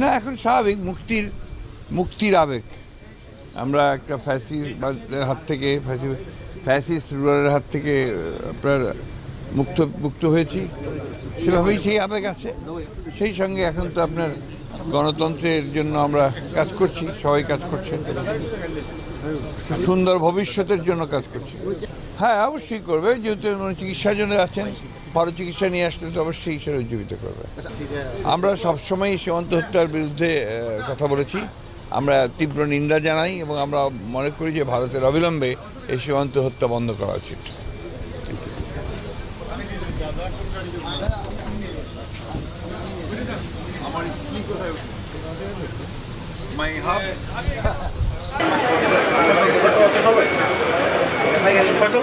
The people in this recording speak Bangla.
না, এখন স্বাভাবিক, মুক্তির মুক্তির আবেগ। আমরা একটা ফ্যাসিবাদের হাত থেকে, ফ্যাসি, ফ্যাসিস্ট রুলারের হাত থেকে আপনার মুক্ত মুক্ত হয়েছি। সেভাবেই সেই আবেগ আছে। সেই সঙ্গে এখন তো আপনার গণতন্ত্রের জন্য আমরা কাজ করছি, সবাই কাজ করছে। সুন্দর ভবিষ্যতের জন্য কাজ করছি। হ্যাঁ অবশ্যই করবে, যেহেতু চিকিৎসার জন্য আছেন। ভালো চিকিৎসা নিয়ে আসলে তো অবশ্যই ঈশ্বর উজ্জীবিত করবে আমরা সবসময় সীমান্ত হত্যার বিরুদ্ধে কথা বলেছি আমরা তীব্র নিন্দা জানাই এবং আমরা মনে করি যে ভারতের অবিলম্বে এই সীমান্ত হত্যা বন্ধ করা উচিত ফসল